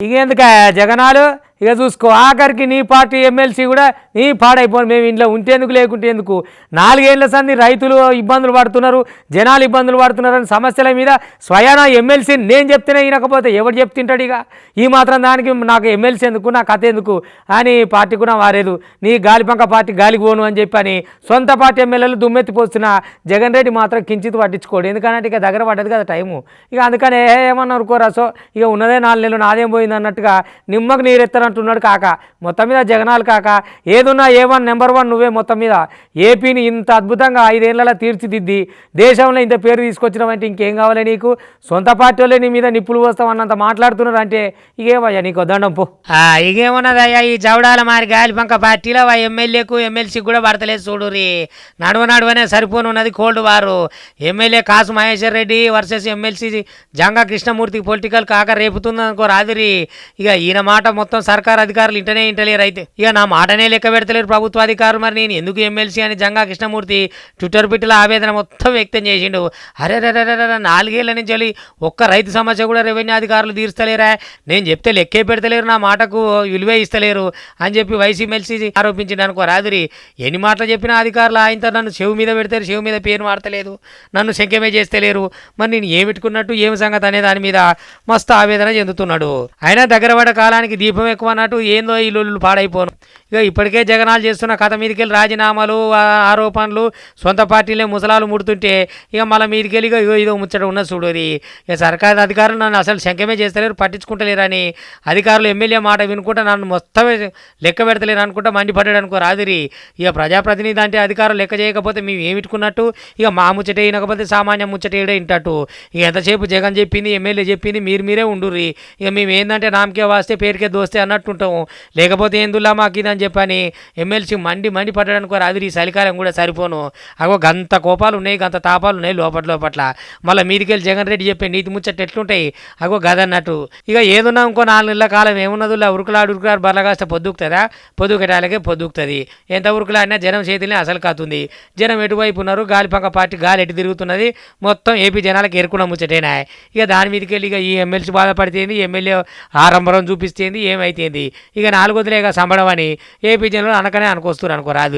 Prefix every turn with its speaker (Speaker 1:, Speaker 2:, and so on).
Speaker 1: ఇంకెందుక జగనాలు? ఇక చూసుకో ఆఖరికి నీ పార్టీ ఎమ్మెల్సీ కూడా నీ పాడైపోను. మేము ఇంట్లో ఉంటేందుకు లేకుంటే ఎందుకు? నాలుగేళ్ళ సంది రైతులు ఇబ్బందులు పడుతున్నారు జనాలు ఇబ్బందులు పడుతున్నారని సమస్యల మీద స్వయానా ఎమ్మెల్సీ నేను చెప్తేనే వినకపోతే ఎవడు చెప్తుంటాడు ఇక? ఈ మాత్రం దానికి నాకు ఎమ్మెల్సీ ఎందుకు నా కథ ఎందుకు అని పార్టీ కూడా వారేదు. నీ గాలిపంక పార్టీ గాలికి పోను అని చెప్పి అని సొంత పార్టీ ఎమ్మెల్యేలు దుమ్మెత్తిపోస్తున్న జగన్ రెడ్డి మాత్రం కించిత్ పట్టించుకోడు. ఎందుకంటే ఇక దగ్గర పడ్డది కదా టైము. ఇక అందుకనే ఏ ఏమన్నారు సో ఇక ఉన్నదే నాలుగు నెలలు నాదేం పోయింది అన్నట్టుగా నిమ్మకు అంటున్నాడు కాక. మొత్తం మీద జగనాలు కాక. ఏదున్నా ఏ వన్ నెంబర్ వన్ నువ్వే మొత్తం మీద. ఏపీని ఇంత అద్భుతంగా ఐదేళ్ళలో తీర్చిదిద్ది. దేశంలో ఇంత పేరు తీసుకొచ్చినావంటే ఇంకేం కావాలి నీకు? సొంత పార్టీ వాళ్ళే నీ మీద నిప్పులు పోస్తావు అన్నంత మాట్లాడుతున్నారు అంటే ఇకేమయ్యా నీకు దండం పో. ఇకేమున్నదయ్యా? ఈ జవడాల మారి గాలిపంక పార్టీలో ఆ ఎమ్మెల్యేకు ఎమ్మెల్సీకి కూడా పడతలేదు చూడురి నడువ నడువనే సరిపోను ఉన్నది కోల్డ్ వారు. MLA Kasu Maheshwar Reddy versus MLC Janga Krishnamurthy political కాక రేపుతుందనుకో రాదురి. ఇక ఈయన మాట మొత్తం సర్కార్ అధికారులు ఇంటనే ఇంటలేరు అయితే. ఇక నా మాటనే లెక్క పెడతలేరు ప్రభుత్వాధికారులు మరి నేను ఎందుకు ఎమ్మెల్సీ అని జంగా కృష్ణమూర్తి ట్విట్టర్ పిట్టిల ఆవేదన మొత్తం వ్యక్తం చేసిండు. అరే రే నాలుగేళ్ళ నుంచి వెళ్ళి ఒక్క రైతు సమస్య కూడా రెవెన్యూ అధికారులు తీర్చలేరా నేను చెప్తే లెక్కే పెడతలేరు నా మాటకు విలువే ఇస్తలేరు అని చెప్పి వైసీ ఎమ్మెల్సీ ఆరోపించింది అనుకో రాదురి. ఎన్ని మాటలు చెప్పిన అధికారులు ఆయనతో నన్ను చెవు మీద పెడతారు చెవు మీద పేరు మాడతలేదు నన్ను శంఖ్యమే చేస్తలేరు. మరి నేను ఏం పెట్టుకున్నట్టు ఏం సంగతి అనే దాని మీద మస్తు ఆవేదన చెందుతున్నాడు. అయినా దగ్గర కాలానికి దీపం ఎక్కువ అన్నట్టు ఏందో ఈ లొల్లు పాడైపోను. ఇక ఇప్పటికే జగనాలు చేస్తున్న కథ మీదకెళ్ళి రాజీనామాలు ఆరోపణలు సొంత పార్టీలే ముసలాలు ముడుతుంటే ఇక మళ్ళీ మీదకెళ్ళి ఇక ఇగో ఇదో ముచ్చట ఉన్న చూడరి ఇక సర్కారు అధికారులు నన్ను అసలు శంఖమే చేస్తలేరు పట్టించుకుంటలేరని అధికారులు ఎమ్మెల్యే మాట వినుకుంటా నన్ను మొత్తమే లెక్క పెడతలేరు అనుకుంటా మండిపడ్డాడు అనుకో రాదురి. ఇక ప్రజాప్రతినిధి అంటే అధికారులు లెక్క చేయకపోతే మేము ఏమిట్టుకున్నట్టు ఇక మా ముచ్చట వినకపోతే సామాన్య ముచ్చట వేయడే వింటట్టు ఇక ఎంతసేపు జగన్ చెప్పింది ఎమ్మెల్యే చెప్పింది మీరు మీరే ఉండుర్రి. ఇక మేము ఏంటంటే నామకే వాస్తే పేరుకే దోస్తే అన్నట్టు ఉంటాము లేకపోతే ఏందులా మాకు ఇదని చెప్పని ఎమ్మెల్సీ మండి మండి పట్టడానికి రాదు ఈ చలికాలం కూడా సరిపోను. అగో గంత కోపాలు ఉన్నాయి గంత తాపాలు ఉన్నాయి లోపల లోపట్ల మళ్ళీ మీదికెళ్ళి జగన్ రెడ్డి చెప్పే నీతి ముచ్చట్లు ఎట్లుంటాయి? అగో గదన్నట్టు. ఇక ఏదున్నా ఇంకో నాలుగు నెలల కాలం ఏమున్నదిలా ఉరుకులాడు ఉరుకులాడు బర్లగాస్తే పొద్దుకుతుందా? పొద్దుకటాలకే పొద్దుకుతుంది. ఎంత ఉరుకులాడినా జనం చేతిని అసలు కాతుంది. జనం ఎటువైపు ఉన్నారు? గాలిపంక పార్టీ గాలి ఎటు తిరుగుతున్నది? మొత్తం ఏపీ జనాలకు ఎరుకున్న ముచ్చటేనా ఇక దాని మీదకి వెళ్ళి ఇక ఈ ఎమ్మెల్సీ బాధపడితేంది ఎమ్మెల్యే ఆరంభరం చూపిస్తేంది ఏమైతేంది ఇక నాలుగోదిలే ఇక సంబడం అని ఏపీ జనులు అనకనే అనుకొస్తున్నారు అనుకో రాదు